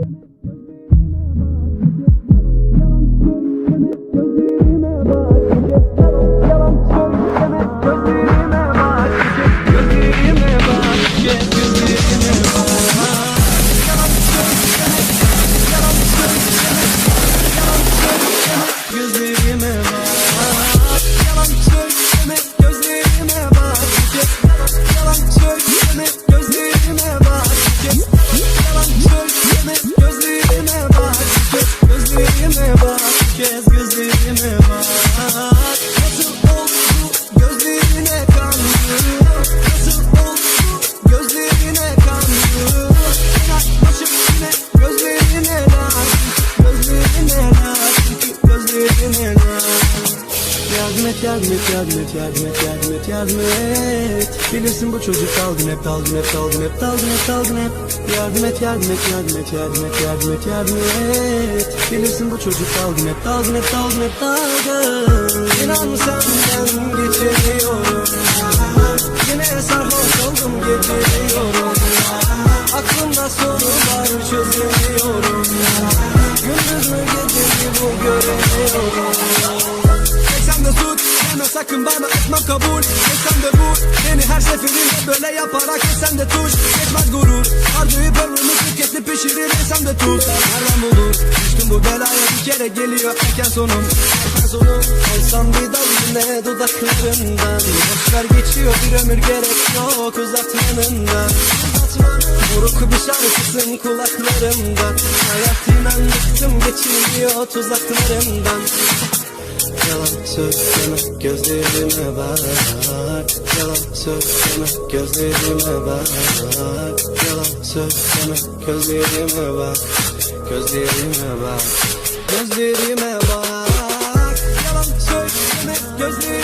Gözlerime et, yardım et, yardım et, yardım et, Bilirsin bu çocuk dalgın hep, dalgın hep, dalgın hep, dalgın hep, dalgın hep. Yardım et, yardım et, yardım et, yardım et, yardım et, yardım et. Bilirsin bu çocuk dalgın hep, dalgın hep, dalgın hep, dalgın. İnan senden geçemiyorum. Yine sarhoş oldum geceliyorum her seferinde böyle yaparak sen de tuş. Geçmez gurur. Harcayıp ömrümü tüketip pişirir sen de tuz Nereden bulur düştüm bu belaya bir kere geliyor erken sonum. Erken sonum. Olsam bir dal yine dudaklarından. Boşver geçiyor bir ömür gerek yok uzatmanından. Buruk bir şarkısın kulaklarımda Hayat inan geçilmiyor tuzaklarımdan Yalan söyleme gözlerime bak. Yalan söyleme gözlerime bak. Yalan söyleme gözlerime bak. Gözlerime bak. Gözlerime bak. Yalan söyleme gözlerime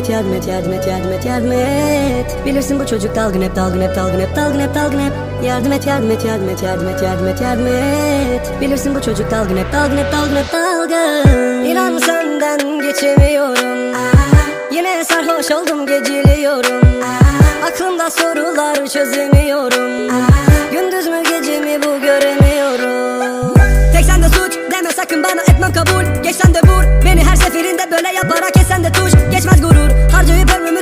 et yardım et yardım et yardım et yardım et. Bilirsin bu çocuk dalgın hep dalgın hep dalgın hep dalgın hep dalgın hep. Yardım et yardım et yardım et yardım et yardım et yardım et. Bilirsin bu çocuk dalgın hep dalgın hep dalgın hep dalgın. İnan senden geçemiyorum. Yine sarhoş oldum geceliyorum Aklımda sorular çözemiyorum. Gündüz mü gece mi bu göremiyorum. Tek sende suç deme sakın bana etmem kabul. Geç sen de vur beni her seferinde böyle yaparak kesen de tuş. Geçmez gurur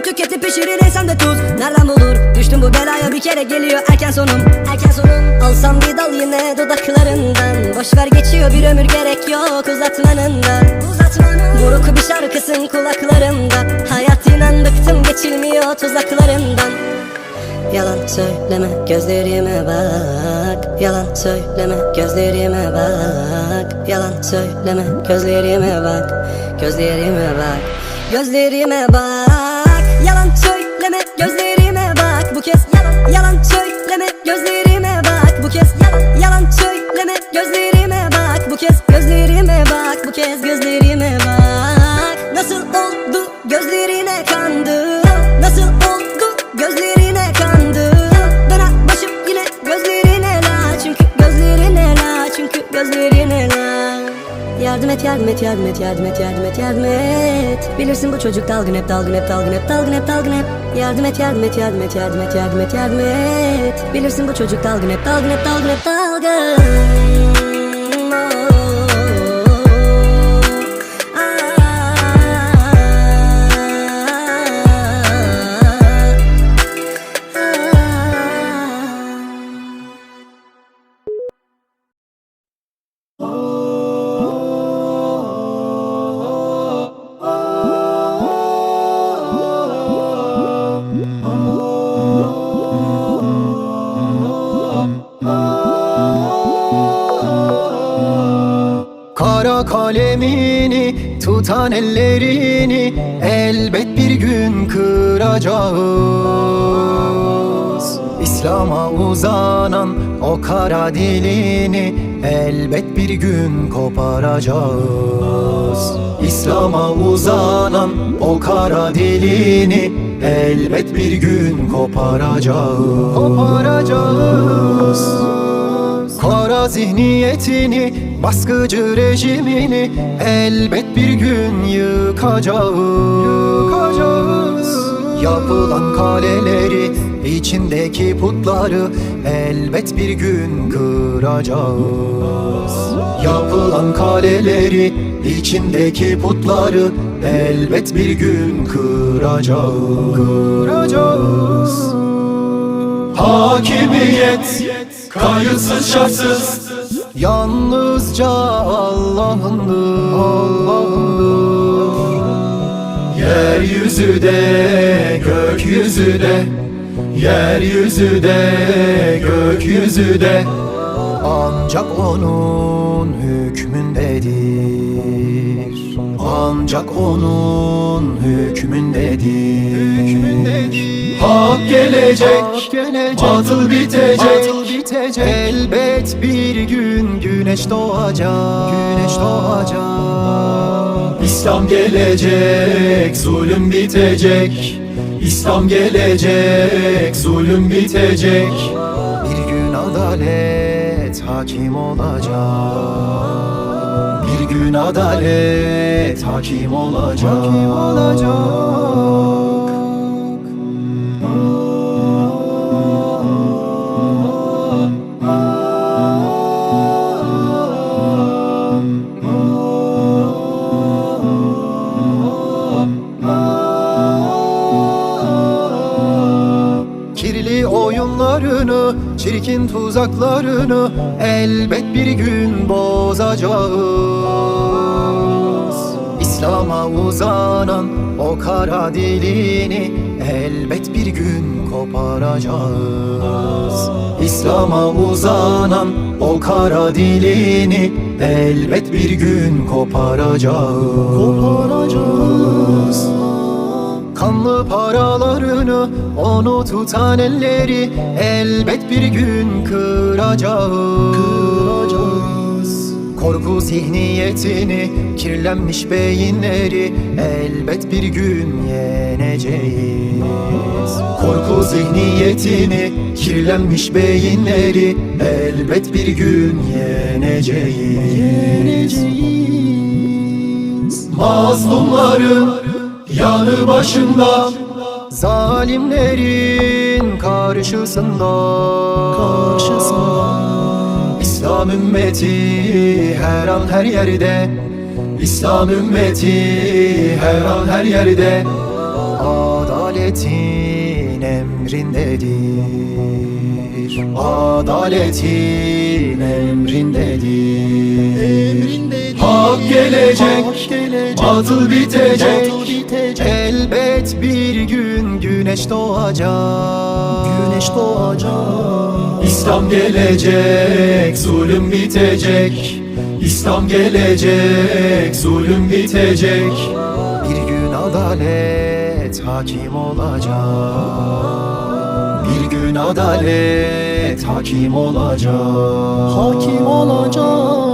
tüketip pişirir insan de tuz. Nereden bulur? Düştüm bu belaya bir kere geliyor erken sonum. Erken sonum. Alsam bir dal yine dudaklarından. Boşver geçiyor bir ömür gerek yok uzatmanından. Uzatmanın. Buruk bir şarkısın kulaklarımda Hayat inan bıktım geçilmiyor tuzaklarından Yalan söyleme gözlerime bak. Yalan söyleme gözlerime bak. Yalan söyleme gözlerime bak. Gözlerime bak. Gözlerime bak et yardım et yardım et yardım et yardım et yardım et Bilirsin bu çocuk dalgın hep dalgın hep dalgın hep dalgın hep dalgın hep. Yardım et yardım et yardım et yardım et yardım et yardım et. Bilirsin bu çocuk dalgın hep dalgın hep dalgın hep dalgın Tutan ellerini Elbet bir gün kıracağız. İslam'a uzanan o kara dilini Elbet bir gün koparacağız. İslam'a uzanan o kara dilini Elbet bir gün koparacağız. Koparacağız. Kara zihniyetini, baskıcı rejimini Elbet bir gün yıkacağız, yıkacağız. Yapılan kaleleri, içindeki putları Elbet bir gün kıracağız Yapılan kaleleri, içindeki putları Elbet bir gün kıracağız, kıracağız. Hakimiyet kayıtsız şartsız Yalnızca Allah'ındır. Allah'ındır Yeryüzü de gökyüzü de Yeryüzü de gökyüzü de. Ancak onun hükmündedir. Ancak onun hükmündedir Hükmündedir Hak gelecek Hak gelecek. Batıl bitecek. Batıl bitecek. Elbet bir gün güneş doğacak. Güneş doğacak. İslam gelecek zulüm bitecek. İslam gelecek zulüm bitecek. Bir gün adalet hakim olacak. Bir gün adalet hakim olacak. Hakim olacak çirkin tuzaklarını elbet bir gün bozacağız. İslam'a uzanan o kara dilini elbet bir gün koparacağız. İslam'a uzanan o kara dilini elbet bir gün koparacağız. Koparacağız. Kanlı paralarını onu tutan elleri elbet bir gün kıracağız. kıracağız. Korku zihniyetini kirlenmiş beyinleri elbet bir gün yeneceğiz. Korku zihniyetini kirlenmiş beyinleri elbet bir gün yeneceğiz. Mazlumların yanı başında. Zalimlerin karşısında. Karşısında. İslam ümmeti her an her yerde. İslam ümmeti her an her yerde. Adaletin emrindedir. Adaletin emrindedir. Emrindedir Hak gelecek, batıl bitecek. Elbet bir gün güneş doğacak Güneş doğacak İslam gelecek, zulüm bitecek. İslam gelecek, zulüm bitecek. Bir gün adalet hakim olacak Bir gün adalet hakim olacak Hakim olacak